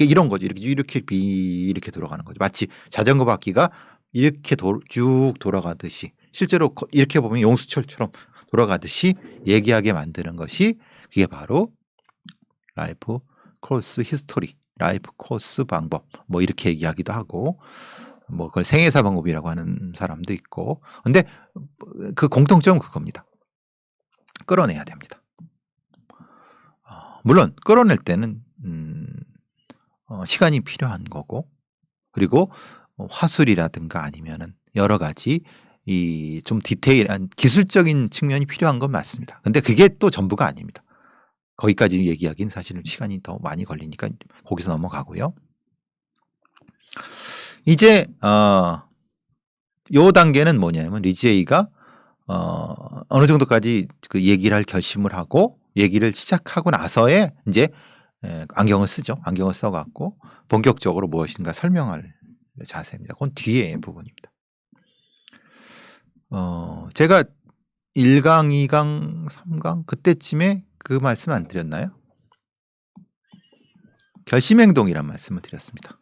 이렇게 이런 거죠. 이렇게 이렇게 비 이렇게 돌아가는 거죠. 마치 자전거 바퀴가 이렇게 도, 쭉 돌아가듯이 실제로 거- 이렇게 보면 용수철처럼 돌아가듯이 얘기하게 만드는 것이 그게 바로 라이프 코스 히스토리, 라이프 코스 방법 뭐 이렇게 얘기하기도 하고 뭐 그걸 생애사 방법이라고 하는 사람도 있고 근데 그 공통점은 그겁니다. 끌어내야 됩니다. 어, 물론 끌어낼 때는 음, 어, 시간이 필요한 거고 그리고 어, 화술이라든가 아니면은 여러 가지 이 좀 디테일한 기술적인 측면이 필요한 건 맞습니다. 근데 그게 또 전부가 아닙니다. 거기까지 얘기하기는 사실은 시간이 더 많이 걸리니까 거기서 넘어가고요. 이제 어, 요 단계는 뭐냐면 리지에이가 어, 어느 정도까지 그 얘기를 할 결심을 하고 얘기를 시작하고 나서에 이제 에, 안경을 쓰죠. 안경을 써갖고 본격적으로 무엇인가 설명할 자세입니다. 그건 뒤에 부분입니다. 어, 제가 1강, 2강, 3강 그때쯤에 그 말씀 안 드렸나요? 결심행동이란 말씀을 드렸습니다.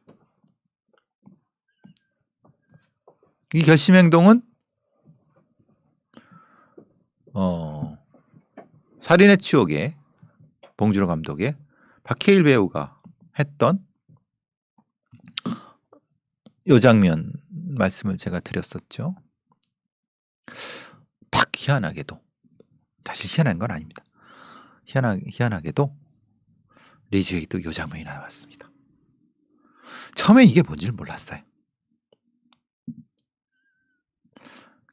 이 결심행동은 어, 살인의 추억에 봉준호 감독의 박해일 배우가 했던 요 장면 말씀을 제가 드렸었죠. 팍 희한하게도 사실 희한한 건 아닙니다. 희한하, 희한하게도 리즈웨이도 요 장면이 나왔습니다. 처음에 이게 뭔지를 몰랐어요.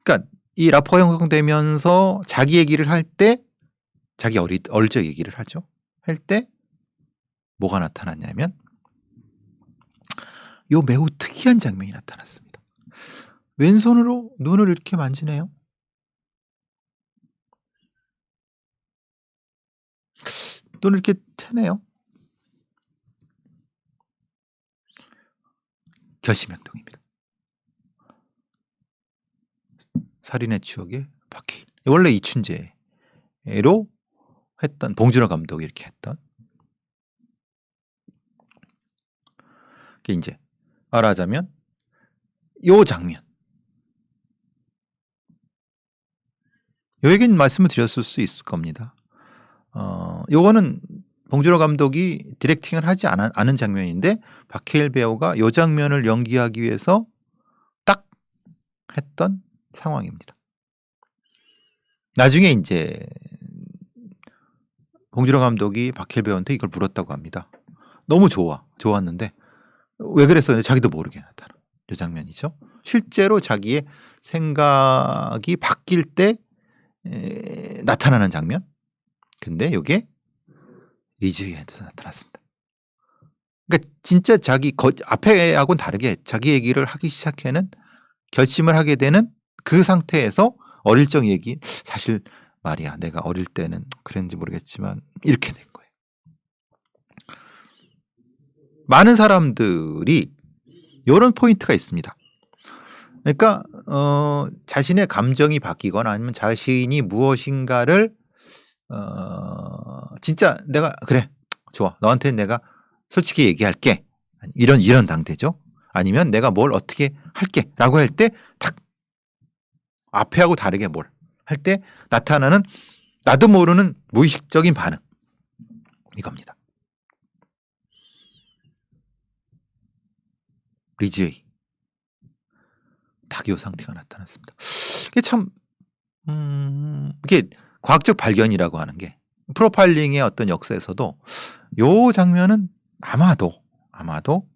그러니까 이 라포가 형성되면서 자기 얘기를 할 때 자기 어리 어릴 적 얘기를 하죠. 할 때 뭐가 나타났냐면 요 매우 특이한 장면이 나타났습니다. 왼손으로 눈을 이렇게 만지네요. 눈을 이렇게 트네요. 결심행동입니다. 살인의 추억에 박해일. 원래 이춘재로 했던 봉준호 감독이 이렇게 했던 그 이제 말하자면 요 장면 요 얘기는 말씀을 드렸을 수 있을 겁니다. 어, 요거는 봉준호 감독이 디렉팅을 하지 않, 않은 장면인데 박해일 배우가 요 장면을 연기하기 위해서 딱 했던 상황입니다. 나중에 이제 봉준호 감독이 박해일 배우한테 이걸 물었다고 합니다. 너무 좋아, 좋았는데 왜 그랬어? 자기도 모르게 나타나. 이 장면이죠. 실제로 자기의 생각이 바뀔 때 에, 나타나는 장면. 근데 이게 리즈에서 나타났습니다. 그러니까 진짜 자기 거, 앞에하고는 다르게 자기 얘기를 하기 시작해는 결심을 하게 되는 그 상태에서 어릴 적 얘기 사실 말이야 내가 어릴 때는 그랬는지 모르겠지만 이렇게 된 거예요. 많은 사람들이 이런 포인트가 있습니다. 그러니까 어, 자신의 감정이 바뀌거나 아니면 자신이 무엇인가를 어, 진짜 내가 그래 좋아 너한테 내가 솔직히 얘기할게 이런 이런 당대죠. 아니면 내가 뭘 어떻게 할게라고 할 때 딱 앞에 하고 다르게 뭘 할 때 나타나는 나도 모르는 무의식적인 반응 이겁니다. 리즈의 닭요 상태가 나타났습니다. 이게 참 음, 이게 과학적 발견이라고 하는 게 프로파일링의 어떤 역사에서도 요 장면은 아마도 아마도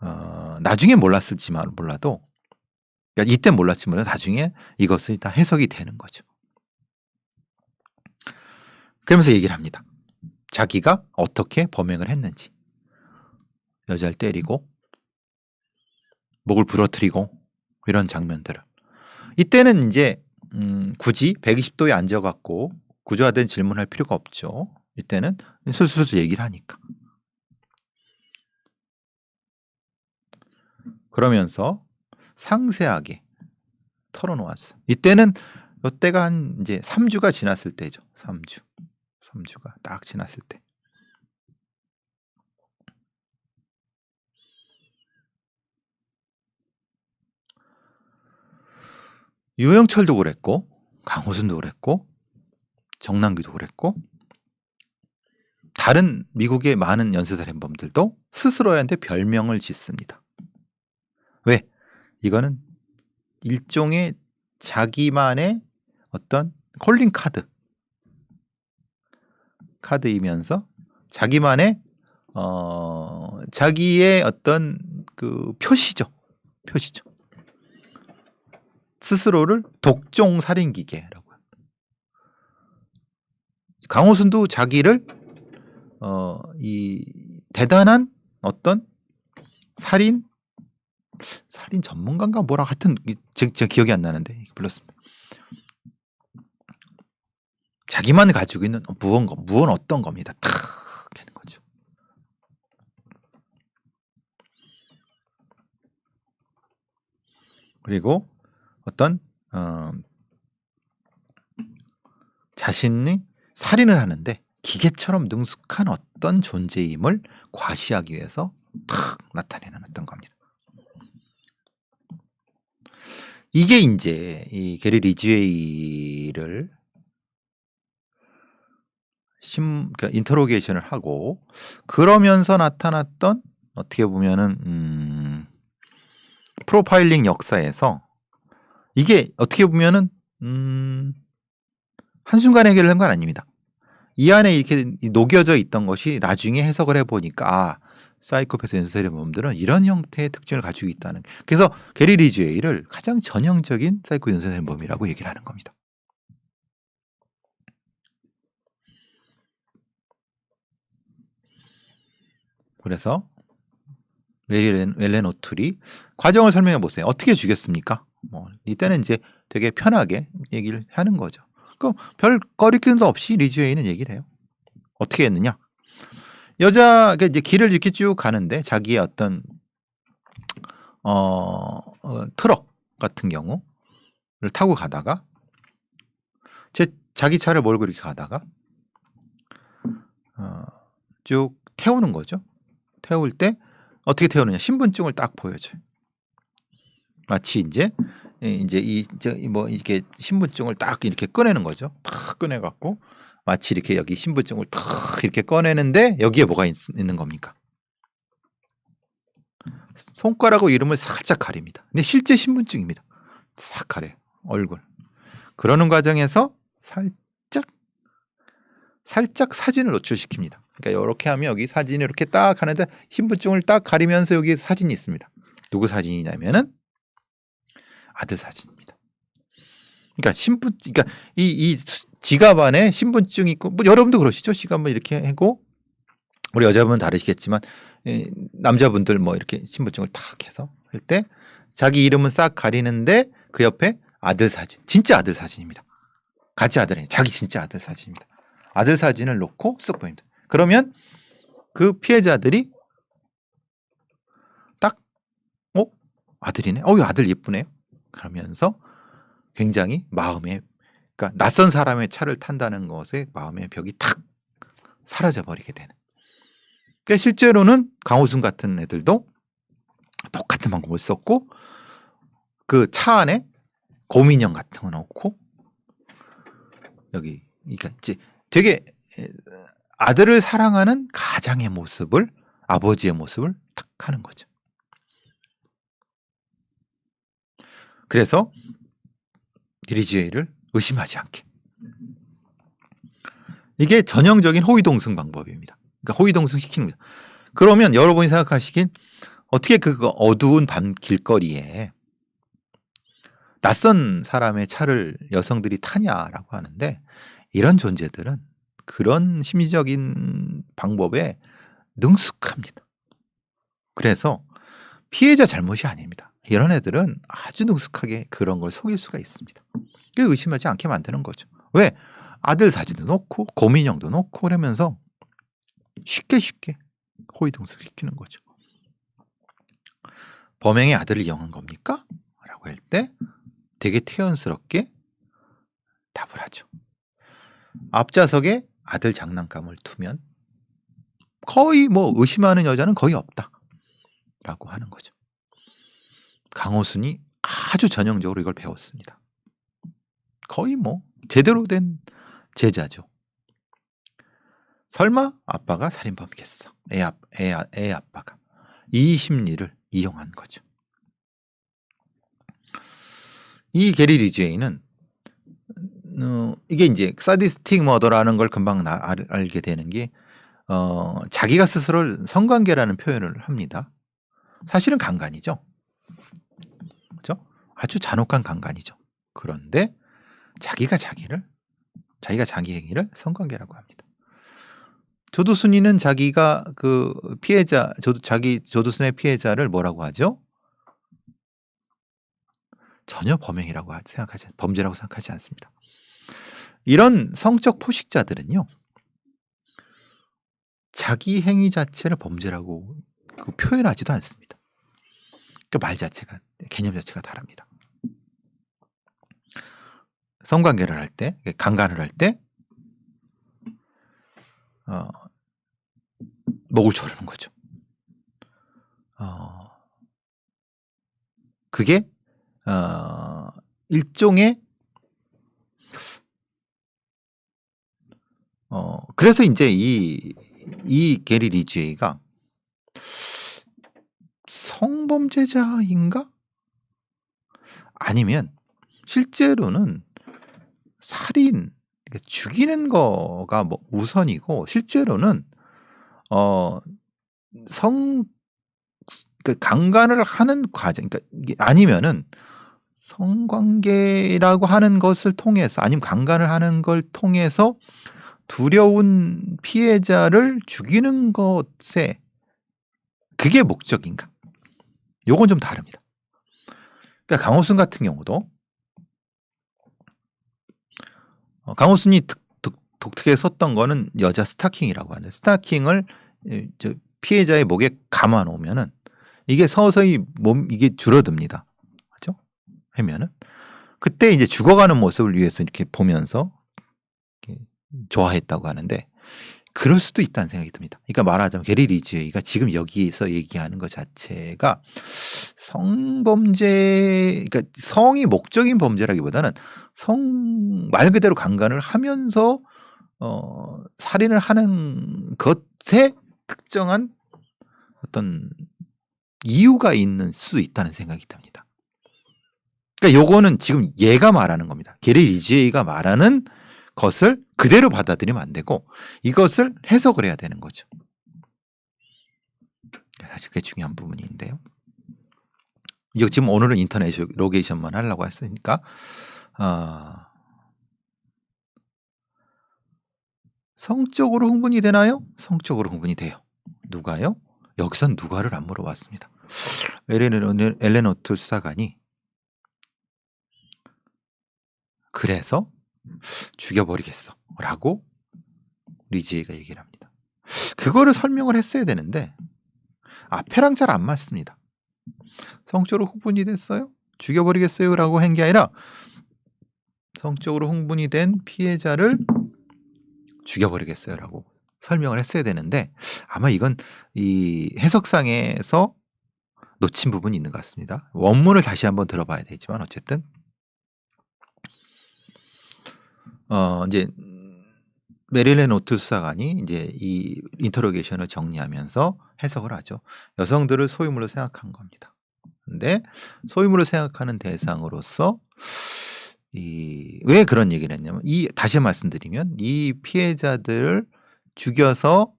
어, 나중에 몰랐을지만 몰라도 그러니까 이때 몰랐지만 나중에 이것이 다 해석이 되는 거죠. 그러면서 얘기를 합니다. 자기가 어떻게 범행을 했는지 여자를 때리고 목을 부러뜨리고 이런 장면들을 이때는 이제 음, 굳이 120도에 앉아갖고 구조화된 질문할 필요가 없죠. 이때는 술술술 얘기를 하니까. 그러면서 상세하게 털어놓았어. 이때는 이때가 한 이제 3주가 지났을 때죠. 3주. 3주가 딱 지났을 때. 유영철도 그랬고 강호순도 그랬고 정남기도 그랬고 다른 미국의 많은 연쇄살인범들도 스스로한테 별명을 짓습니다. 왜? 이거는 일종의 자기만의 어떤 콜링 카드 카드이면서 자기만의 어 자기의 어떤 그 표시죠. 표시죠. 스스로를 독종 살인 기계라고 합니다. 강호순도 자기를 어 이 대단한 어떤 살인 살인 전문가인가 뭐라 하여튼 제, 제 기억이 안 나는데 불렀습니다. 자기만 가지고 있는 무언가 무언 어떤 겁니다. 탁 하는 거죠. 그리고 어떤 어, 자신이 살인을 하는데 기계처럼 능숙한 어떤 존재임을 과시하기 위해서 탁 나타내는 어떤 겁니다. 이게 이제 이 게리 리즈웨이를 심, 그러니까 인터로게이션을 하고 그러면서 나타났던 어떻게 보면은 음, 프로파일링 역사에서 이게 어떻게 보면은 음, 한순간에 해결된 건 아닙니다. 이 안에 이렇게 녹여져 있던 것이 나중에 해석을 해보니까 아, 사이코패스 연쇄살인범들은 이런 형태의 특징을 가지고 있다는. 그래서 게리 리즈웨이를 가장 전형적인 사이코 연쇄살인범이라고 얘기를 하는 겁니다. 그래서 웰렌, 웰렌 오툴이 과정을 설명해 보세요. 어떻게 죽였습니까? 뭐 이때는 이제 되게 편하게 얘기를 하는 거죠. 그별 거리낌도 없이 리즈웨이는 얘기를 해요. 어떻게 했느냐? 여자가 이제 길을 이렇게 쭉 가는데 자기의 어떤 어, 어 트럭 같은 경우를 타고 가다가 제 자기 차를 몰고 이렇게 가다가 어, 쭉 태우는 거죠. 태울 때 어떻게 태우느냐 신분증을 딱 보여줘요. 마치 이제 이제 이뭐 이렇게 신분증을 딱 이렇게 꺼내는 거죠. 딱 꺼내 갖고 마치 이렇게 여기 신분증을 탁 이렇게 꺼내는데 여기에 뭐가 있, 는 겁니까? 손가락으로 이름을 살짝 가립니다. 근데 실제 신분증입니다. 싹 가려 얼굴. 그러는 과정에서 살짝 살짝 사진을 노출시킵니다. 그러니까 이렇게 하면 여기 사진이 이렇게 딱 하는데 신분증을 딱 가리면서 여기 사진이 있습니다. 누구 사진이냐면은 아들 사진입니다. 그러니까 신분, 그러니까 이, 이 지갑 안에 신분증 있고, 뭐 여러분도 그러시죠? 시간만 이렇게 하고, 우리 여자분은 다르시겠지만, 예, 남자분들 뭐 이렇게 신분증을 탁 해서 할 때 자기 이름은 싹 가리는데 그 옆에 아들 사진, 진짜 아들 사진입니다. 같이 아들이 자기 진짜 아들 사진입니다. 아들 사진을 놓고 쓱 보입니다. 그러면 그 피해자들이 딱, 어? 아들이네? 어, 이 아들 예쁘네 요. 그러면서 굉장히 마음에, 그러니까 낯선 사람의 차를 탄다는 것에 마음의 벽이 탁 사라져 버리게 되는. 그러니까 실제로는 강호순 같은 애들도 똑같은 방법을 썼고 그 차 안에 고민형 같은 거 넣고 여기 그러니까 이제 되게 아들을 사랑하는 가장의 모습을 아버지의 모습을 탁 하는 거죠. 그래서 디리지웨이를 의심하지 않게. 이게 전형적인 호위동승 방법입니다. 그러니까 호위동승 시키는 거죠. 그러면 여러분이 생각하시긴 어떻게 그 어두운 밤 길거리에 낯선 사람의 차를 여성들이 타냐라고 하는데 이런 존재들은 그런 심리적인 방법에 능숙합니다. 그래서 피해자 잘못이 아닙니다. 이런 애들은 아주 능숙하게 그런 걸 속일 수가 있습니다. 의심하지 않게 만드는 거죠. 왜? 아들 사진도 놓고 고민형도 놓고 그러면서 쉽게 쉽게 호위동승 시키는 거죠. 범행의 아들을 이용한 겁니까? 라고 할 때 되게 태연스럽게 답을 하죠. 앞좌석에 아들 장난감을 두면 거의 뭐 의심하는 여자는 거의 없다. 라고 하는 거죠. 강호순이 아주 전형적으로 이걸 배웠습니다. 거의 뭐 제대로 된 제자죠. 설마 아빠가 살인범이겠어. 애, 아, 애, 아- 애 아빠가. 이 심리를 이용한 거죠. 이 게리 리제이는 어, 이게 이제 사디스틱 머더라는 걸 금방 나, 알, 알게 되는 게 어, 자기가 스스로를 성관계라는 표현을 합니다. 사실은 강간이죠. 아주 잔혹한 강간이죠. 그런데 자기가 자기를 자기가 자기 행위를 성관계라고 합니다. 조두순이는 자기가 그 피해자 조두 자기 조두순의 피해자를 뭐라고 하죠? 전혀 범행이라고 하- 생각하지 범죄라고 생각하지 않습니다. 이런 성적 포식자들은요. 자기 행위 자체를 범죄라고 그 표현하지도 않습니다. 그 말 자체가 개념 자체가 다릅니다. 성관계를 할 때, 강간을 할 때, 어, 목을 조르는 거죠. 어, 그게 어, 일종의 어, 그래서 이제 이, 이 게리 리지에이가 성범죄자인가? 아니면 실제로는 살인, 죽이는 거가 뭐 우선이고 실제로는 어, 성, 그 강간을 하는 과정, 그러니까 아니면은 성관계라고 하는 것을 통해서 아니면 강간을 하는 걸 통해서 두려운 피해자를 죽이는 것에 그게 목적인가? 요건 좀 다릅니다. 그러니까 강호순 같은 경우도 어, 강호순이 특, 독, 독특하게 썼던 거는 여자 스타킹이라고 하는데 스타킹을 에, 저 피해자의 목에 감아 놓으면은 이게 서서히 몸 이게 줄어듭니다. 그죠? 하면은 그때 이제 죽어가는 모습을 위해서 이렇게 보면서 이렇게 좋아했다고 하는데 그럴 수도 있다는 생각이 듭니다. 그러니까 말하자면 게리 리지에이가 지금 여기서 얘기하는 것 자체가 성범죄, 그러니까 성이 목적인 범죄라기보다는 성 말 그대로 강간을 하면서 어, 살인을 하는 것에 특정한 어떤 이유가 있는 수도 있다는 생각이 듭니다. 그러니까 요거는 지금 얘가 말하는 겁니다. 게리 리지에이가 말하는 것을 그대로 받아들이면 안 되고 이것을 해석을 해야 되는 거죠. 사실 그게 중요한 부분인데요. 이거 지금 오늘은 인터넷 로게이션만 하려고 했으니까 어, 성적으로 흥분이 되나요? 성적으로 흥분이 돼요. 누가요? 여기선 누가를 안 물어봤습니다. 엘레노, 엘레노트 수사관이 그래서 죽여버리겠어 라고 리지에가 얘기를 합니다. 그거를 설명을 했어야 되는데 앞에랑 잘 안 맞습니다. 성적으로 흥분이 됐어요? 죽여버리겠어요? 라고 한 게 아니라 성적으로 흥분이 된 피해자를 죽여버리겠어요? 라고 설명을 했어야 되는데 아마 이건 이 해석상에서 놓친 부분이 있는 것 같습니다. 원문을 다시 한번 들어봐야 되지만 어쨌든 어 이제 메릴렌 오트 수사관이 이제 이 인터로게이션을 정리하면서 해석을 하죠. 여성들을 소유물로 생각한 겁니다. 근데 소유물로 생각하는 대상으로서 이 왜 그런 얘기를 했냐면 이 다시 말씀드리면 이 피해자들을 죽여서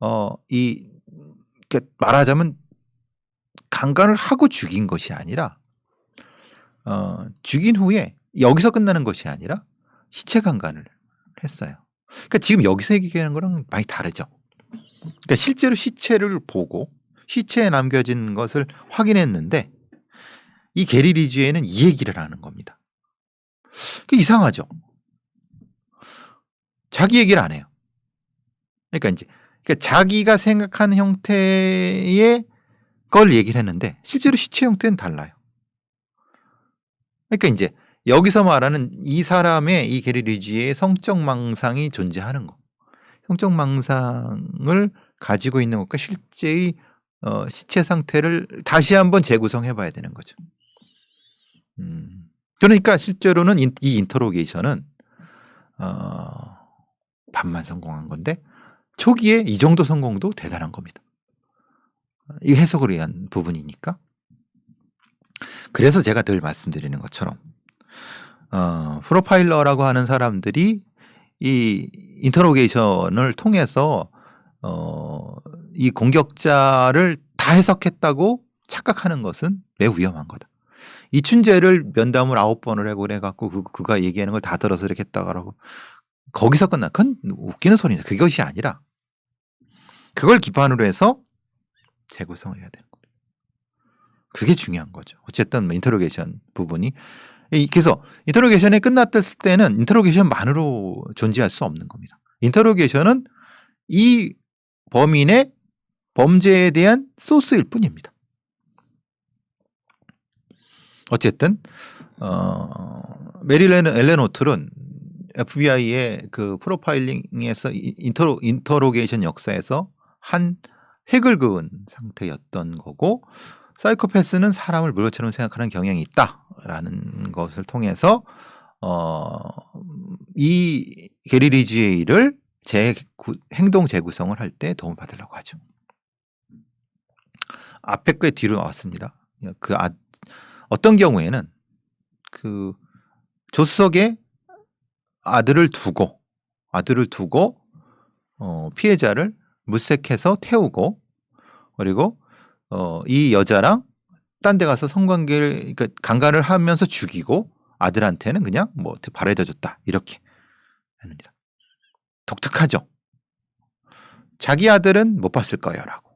어이 말하자면 강간을 하고 죽인 것이 아니라 어 죽인 후에 여기서 끝나는 것이 아니라 시체 강간을 했어요. 그러니까 지금 여기서 얘기하는 거랑 많이 다르죠. 그러니까 실제로 시체를 보고 시체에 남겨진 것을 확인했는데 이 게리 리지에는 이 얘기를 하는 겁니다. 그 이상하죠. 자기 얘기를 안 해요. 그러니까 이제 그러니까 자기가 생각하는 형태의 걸 얘기를 했는데 실제로 시체 형태는 달라요. 그러니까 이제 여기서 말하는 이 사람의 이 게리 리지의 성적 망상이 존재하는 거. 성적 망상을 가지고 있는 것과 실제의 어, 시체 상태를 다시 한번 재구성해 봐야 되는 거죠. 음, 그러니까 실제로는 인- 이 인터로게이션은 어, 반만 성공한 건데 초기에 이 정도 성공도 대단한 겁니다. 이 해석을 위한 부분이니까. 그래서 제가 늘 말씀드리는 것처럼 어, 프로파일러라고 하는 사람들이 이 인터로게이션을 통해서 어, 이 공격자를 다 해석했다고 착각하는 것은 매우 위험한 거다. 이춘재를 면담을 아홉 번을 해고 그래갖고 그, 그가 얘기하는 걸 다 들어서 이렇게 했다가라고 거기서 끝나. 그건 웃기는 소리다. 그것이 아니라 그걸 기반으로 해서 재구성을 해야 되는 거예요. 그게 중요한 거죠. 어쨌든 뭐 인터로게이션 부분이 이- 그래서 인터로게이션이 끝났을 때는 인터로게이션만으로 존재할 수 없는 겁니다. 인터로게이션은 이 범인의 범죄에 대한 소스일 뿐입니다. 어쨌든 어, 메릴렌 엘렌 오틀은 FBI의 그 프로파일링에서 이- 인터로 인터로게이션 역사에서 한 획을 그은 상태였던 거고 사이코패스는 사람을 물건처럼 생각하는 경향이 있다라는 것을 통해서 어, 이 게리 리지에이를 재 행동 재구성을 할 때 도움을 받으려고 하죠. 앞에 꽤 뒤로 나왔습니다. 그 아, 어떤 경우에는 그 조수석에 아들을 두고 아들을 두고 어, 피해자를 물색해서 태우고 그리고 어, 이 여자랑 딴 데 가서 성관계를 그러니까 강간을 하면서 죽이고 아들한테는 그냥 뭐 바래다 줬다 이렇게 합니다. 독특하죠. 자기 아들은 못 봤을 거예요라고.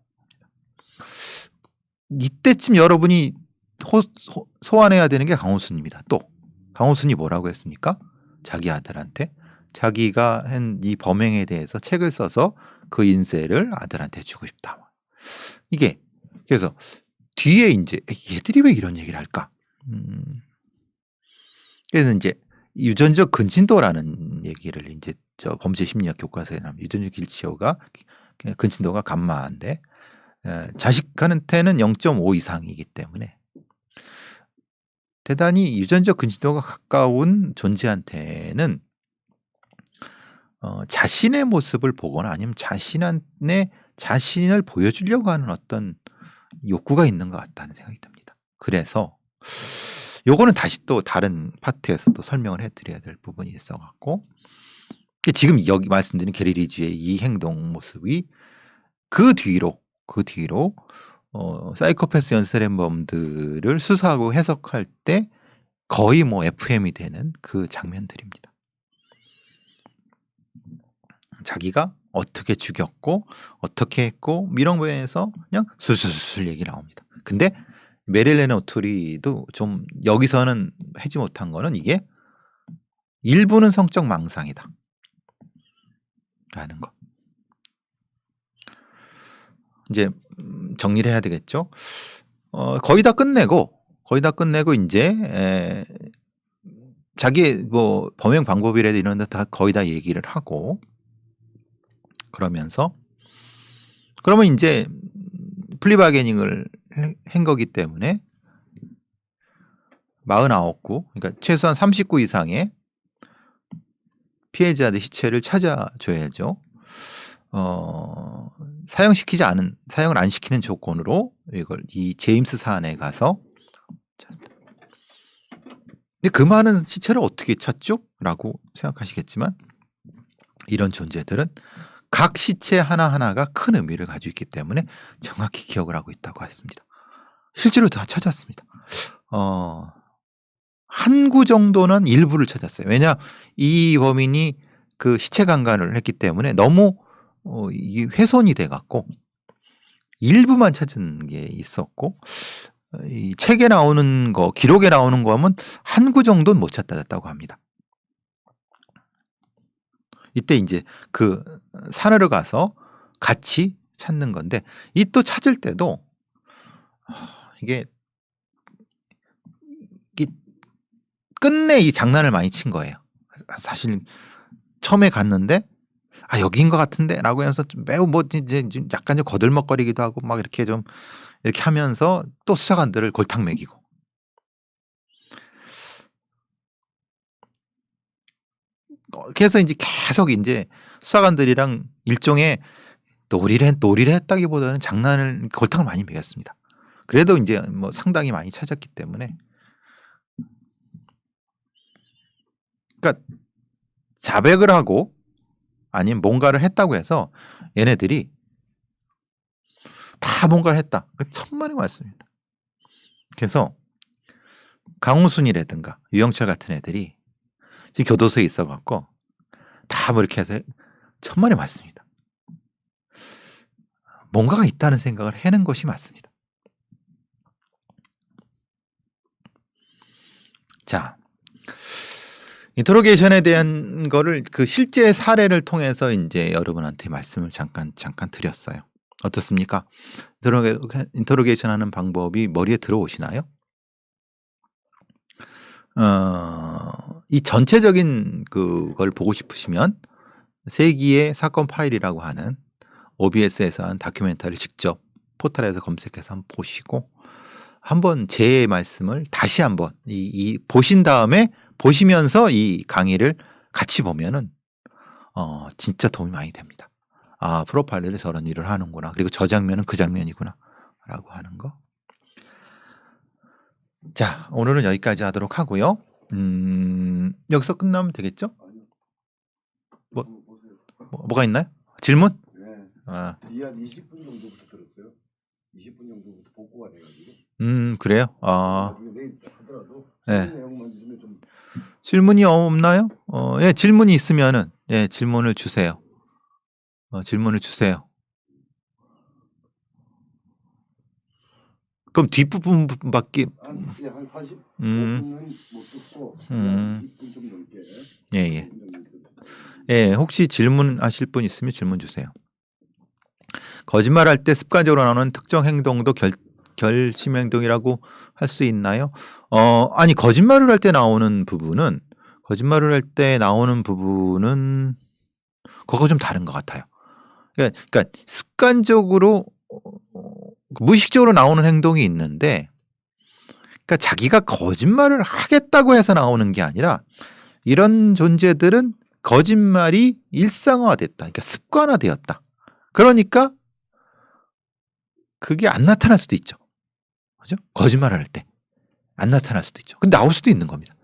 이때쯤 여러분이 호, 소, 소환해야 되는 게 강호순입니다. 또 강호순이 뭐라고 했습니까? 자기 아들한테 자기가 한 이 범행에 대해서 책을 써서 그 인쇄를 아들한테 주고 싶다. 이게 그래서 뒤에 이제 얘들이 왜 이런 얘기를 할까? 음. 그래서 이제 유전적 근친도라는 얘기를 이제 저 범죄 심리학 교과서에 나오면 유전적 길치어가 근친도가 감마인데 에, 자식한테는 0.5 이상이기 때문에 대단히 유전적 근친도가 가까운 존재한테는 어, 자신의 모습을 보거나 아니면 자신의 자신을 보여주려고 하는 어떤 욕구가 있는 것 같다는 생각이 듭니다. 그래서 요거는 다시 또 다른 파트에서 또 설명을 해드려야 될 부분이 있어갖고 지금 여기 말씀드린 게리리지의 이 행동 모습이 그 뒤로 그 뒤로 어, 사이코패스 연쇄범들을 수사하고 해석할 때 거의 뭐 FM이 되는 그 장면들입니다. 자기가 어떻게 죽였고 어떻게 했고 이런 거에서 그냥 술술술 얘기 나옵니다. 근데 메릴렌 오토리도 좀 여기서는 하지 못한 거는 이게 일부는 성적 망상이다. 라는 거. 이제 음, 정리를 해야 되겠죠. 어, 거의 다 끝내고 거의 다 끝내고 이제 에, 자기 뭐 범행 방법이라도 이런 데 다 거의 다 얘기를 하고 그러면서 그러면 이제 플리바게닝을 한 거기 때문에 49구 그러니까 최소한 39 이상의 피해자들 시체를 찾아줘야죠. 어, 사형시키지 않은 사형을 안 시키는 조건으로 이걸 이 제임스 사안에 가서 근데 그 많은 시체를 어떻게 찾죠?라고 생각하시겠지만 이런 존재들은 각 시체 하나하나가 큰 의미를 가지고 있기 때문에 정확히 기억을 하고 있다고 했습니다. 실제로 다 찾았습니다. 어, 한 구 정도는 일부를 찾았어요. 왜냐, 이 범인이 그 시체 강간을 했기 때문에 너무 어, 이 훼손이 돼갖고 일부만 찾은 게 있었고 이 책에 나오는 거, 기록에 나오는 거 하면 한 구 정도는 못 찾았다고 합니다. 이때 이제 그 산으로 가서 같이 찾는 건데 이 또 찾을 때도 이게, 이게 끝내 이 장난을 많이 친 거예요. 사실 처음에 갔는데 아 여기인 것 같은데라고 해서 매우 뭐 이제 약간 좀 거들먹거리기도 하고 막 이렇게 좀 이렇게 하면서 또 수사관들을 골탕 먹이고 그래서 이제 계속 이제 수사관들이랑 일종의 놀이를 했, 놀이를 했다기보다는 장난을 골탕을 많이 먹였습니다. 그래도 이제 뭐 상당히 많이 찾았기 때문에 그러니까 자백을 하고 아니면 뭔가를 했다고 해서 얘네들이 다 뭔가를 했다. 그 천만의 말씀입니다. 그래서 강우순이라든가 유영철 같은 애들이 지금 교도소에 있어갖고 다 뭐 이렇게 해서 천만의 말씀입니다. 뭔가가 있다는 생각을 해는 것이 맞습니다. 자, 인터로게이션에 대한 거를 그 실제 사례를 통해서 이제 여러분한테 말씀을 잠깐 잠깐 드렸어요. 어떻습니까? 인터로게, 인터로게이션 하는 방법이 머리에 들어오시나요? 어, 이 전체적인 그걸 보고 싶으시면 세기의 사건 파일이라고 하는 OBS에서 한 다큐멘터리를 직접 포털에서 검색해서 한번 보시고 한번 제 말씀을 다시 한번 이, 이 보신 다음에 보시면서 이 강의를 같이 보면은 어 진짜 도움이 많이 됩니다. 아 프로파일러를 저런 일을 하는구나. 그리고 저 장면은 그 장면이구나라고 하는 거. 자 오늘은 여기까지 하도록 하고요. 음 여기서 끝나면 되겠죠? 뭐, 뭐 뭐가 있나요? 질문? 네. 아, 뒤에 한 20분 정도부터 들었어요. 20분 정도부터 복구가 돼가지고. 음 그래요. 아 네. 질문이 없나요? 어, 예, 질문이 있으면은 예, 질문을 주세요. 어, 질문을 주세요. 그럼 뒷부분밖에 한, 예, 한 40, 음, 5분은 못 듣고 음. 20분 좀 넘게. 예, 예. 20분 정도 듣고. 예, 혹시 질문하실 분 있으면 질문 주세요. 거짓말할 때 습관적으로 나오는 특정 행동도 결, 결심 행동이라고 할 수 있나요? 어, 아니 거짓말을 할 때 나오는 부분은 거짓말을 할 때 나오는 부분은 그거 좀 다른 것 같아요. 그러니까, 그러니까 습관적으로 어, 무의식적으로 나오는 행동이 있는데, 그러니까 자기가 거짓말을 하겠다고 해서 나오는 게 아니라 이런 존재들은 거짓말이 일상화됐다. 그러니까 습관화되었다. 그러니까 그게 안 나타날 수도 있죠. 그죠? 거짓말을 할 때. 안 나타날 수도 있죠. 근데 나올 수도 있는 겁니다.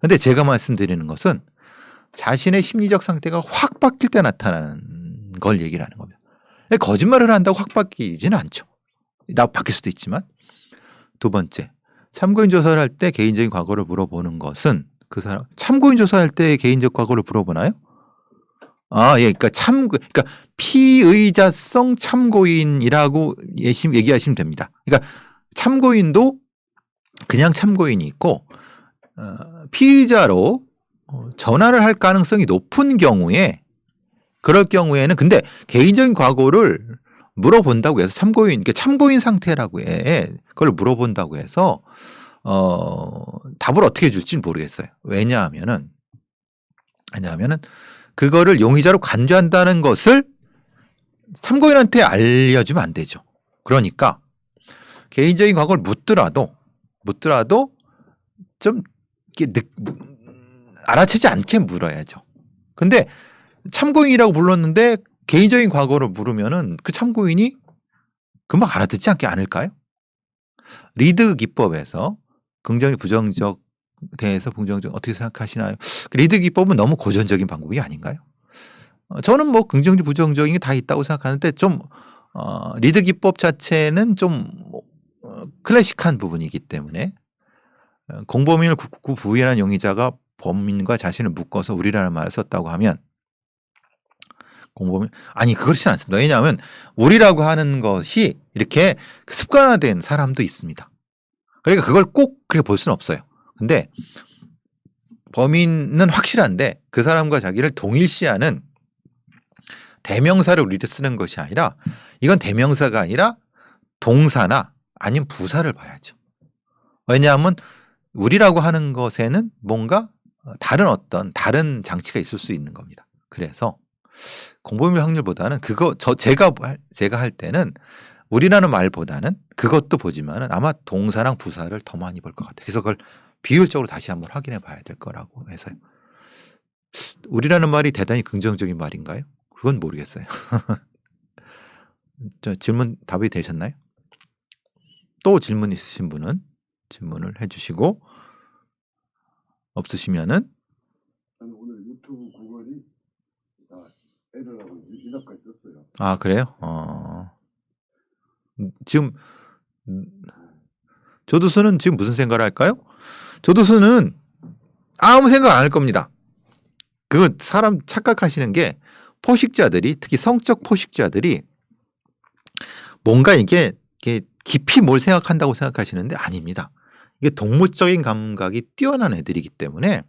근데 제가 말씀드리는 것은 자신의 심리적 상태가 확 바뀔 때 나타나는 걸 얘기를 하는 겁니다. 거짓말을 한다고 확 바뀌지는 않죠. 나 바뀔 수도 있지만. 두 번째, 참고인 조사를 할 때 개인적인 과거를 물어보는 것은 그 사람 참고인 조사할 때 개인적 과거를 물어보나요? 아, 예, 그러니까 참, 그러니까 피의자성 참고인이라고 예심 얘기하시면 됩니다. 그러니까 참고인도 그냥 참고인이 있고 어, 피의자로 어, 전환을 할 가능성이 높은 경우에 그럴 경우에는 근데 개인적인 과거를 물어본다고 해서 참고인, 그러니까 참고인 상태라고 해. 그걸 물어본다고 해서 어, 답을 어떻게 줄지는 모르겠어요. 왜냐하면은 왜냐하면은 그거를 용의자로 간주한다는 것을 참고인한테 알려주면 안 되죠. 그러니까 개인적인 과거를 묻더라도 묻더라도 좀 이렇게 늦, 알아채지 않게 물어야죠. 근데 참고인이라고 불렀는데 개인적인 과거를 물으면은 그 참고인이 금방 알아듣지 않게 않을까요? 리드 기법에서 긍정적, 부정적 대해서 긍정적 어떻게 생각하시나요? 그 리드 기법은 너무 고전적인 방법이 아닌가요? 어, 저는 뭐 긍정적, 부정적인 게 다 있다고 생각하는데 좀 어, 리드 기법 자체는 좀 어, 클래식한 부분이기 때문에 어, 공범인을 굳고 부인한 용의자가 범인과 자신을 묶어서 우리라는 말을 썼다고 하면 공범인 아니 그렇진 않습니다. 왜냐하면 우리라고 하는 것이 이렇게 습관화된 사람도 있습니다. 그러니까 그걸 꼭 그렇게 볼 수는 없어요. 근데 범인은 확실한데 그 사람과 자기를 동일시하는 대명사를 우리를 쓰는 것이 아니라 이건 대명사가 아니라 동사나 아니면 부사를 봐야죠. 왜냐하면 우리라고 하는 것에는 뭔가 다른 어떤 다른 장치가 있을 수 있는 겁니다. 그래서 공범일 확률보다는 그거 저 제가 할- 제가 할 때는 우리라는 말보다는 그것도 보지만은 아마 동사랑 부사를 더 많이 볼 것 같아요. 그래서 그걸 비율적으로 다시 한번 확인해 봐야 될 거라고 해서요. 우리라는 말이 대단히 긍정적인 말인가요? 그건 모르겠어요. 저 질문 답이 되셨나요? 또 질문 있으신 분은 질문을 해주시고 없으시면은 아니 오늘 유튜브 구글이 다 에러라고 이렇게까지 떴어요. 아 그래요? 어 음, 지금 음, 조두수는 지금 무슨 생각을 할까요? 조두수는 아무 생각 안 할 겁니다. 그 사람 착각하시는 게 포식자들이 특히 성적 포식자들이 뭔가 이게, 이게 깊이 뭘 생각한다고 생각하시는데 아닙니다. 이게 동물적인 감각이 뛰어난 애들이기 때문에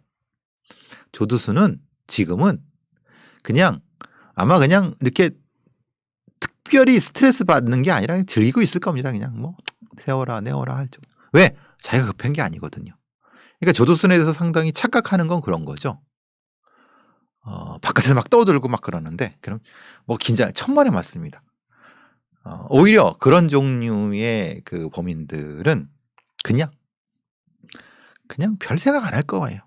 조두수는 지금은 그냥 아마 그냥 이렇게 특별히 스트레스 받는 게 아니라 즐기고 있을 겁니다. 그냥 뭐 세워라 내워라 할 정도. 왜? 자기가 급한 게 아니거든요. 그러니까 조두순에 대해서 상당히 착각하는 건 그런 거죠. 어, 바깥에서 막 떠들고 막 그러는데 그럼 뭐 긴장 천만에 맞습니다. 어, 오히려 그런 종류의 그 범인들은 그냥 그냥 별 생각 안 할 거예요.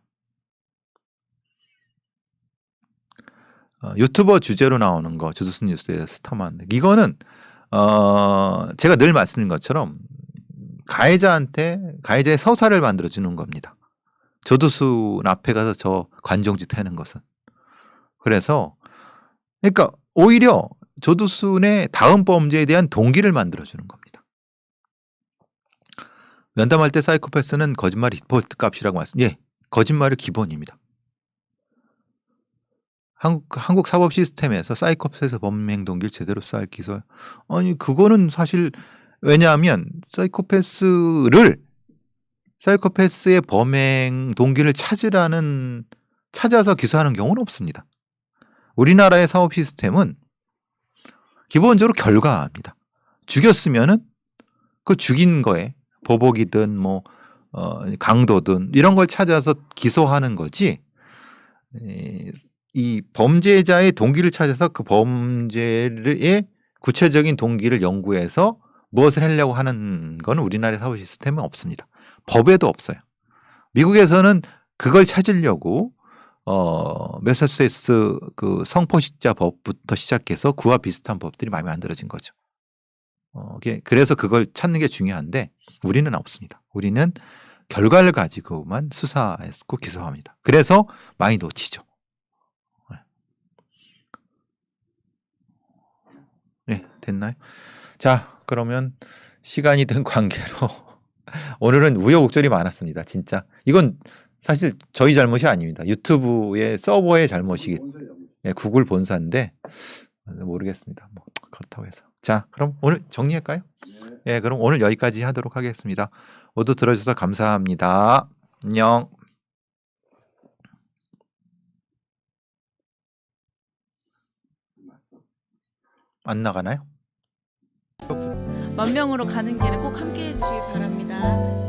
어, 유튜버 주제로 나오는 거 주두순 뉴스에서 스타만 이거는 어, 제가 늘 말씀드린 것처럼 가해자한테 가해자의 서사를 만들어 주는 겁니다. 조두순 앞에 가서 저 관종짓 하는 것은 그래서 그러니까 오히려 조두순의 다음 범죄에 대한 동기를 만들어 주는 겁니다. 면담할 때 사이코패스는 거짓말 리포트 값이라고 말씀. 예, 거짓말이 기본입니다. 한국, 한국 사법 시스템에서 사이코패스 범행 동기를 제대로 쌓을 기소. 아니 그거는 사실 왜냐하면 사이코패스를 사이코패스의 범행 동기를 찾으라는 찾아서 기소하는 경우는 없습니다. 우리나라의 사법 시스템은 기본적으로 결과입니다. 죽였으면은 그 죽인 거에 보복이든 뭐 어, 강도든 이런 걸 찾아서 기소하는 거지. 에, 이 범죄자의 동기를 찾아서 그 범죄의 구체적인 동기를 연구해서 무엇을 하려고 하는 건 우리나라의 사법 시스템은 없습니다. 법에도 없어요. 미국에서는 그걸 찾으려고 어 메사추세츠 그 성포식자 법부터 시작해서 그와 비슷한 법들이 많이 만들어진 거죠. 어 그래서 그걸 찾는 게 중요한데 우리는 없습니다. 우리는 결과를 가지고만 수사했고 기소합니다. 그래서 많이 놓치죠. 네, 됐나요? 자, 그러면 시간이 된 관계로 오늘은 우여곡절이 많았습니다. 진짜. 이건 사실 저희 잘못이 아닙니다. 유튜브의 서버의 잘못이기 예, 구글 본사인데 모르겠습니다. 뭐 그렇다고 해서. 자, 그럼 오늘 정리할까요? 네. 예, 그럼 오늘 여기까지 하도록 하겠습니다. 모두 들어주셔서 감사합니다. 안녕. 안 나가나요? 만 명으로 가는 길에 꼭 함께 해주시기 바랍니다.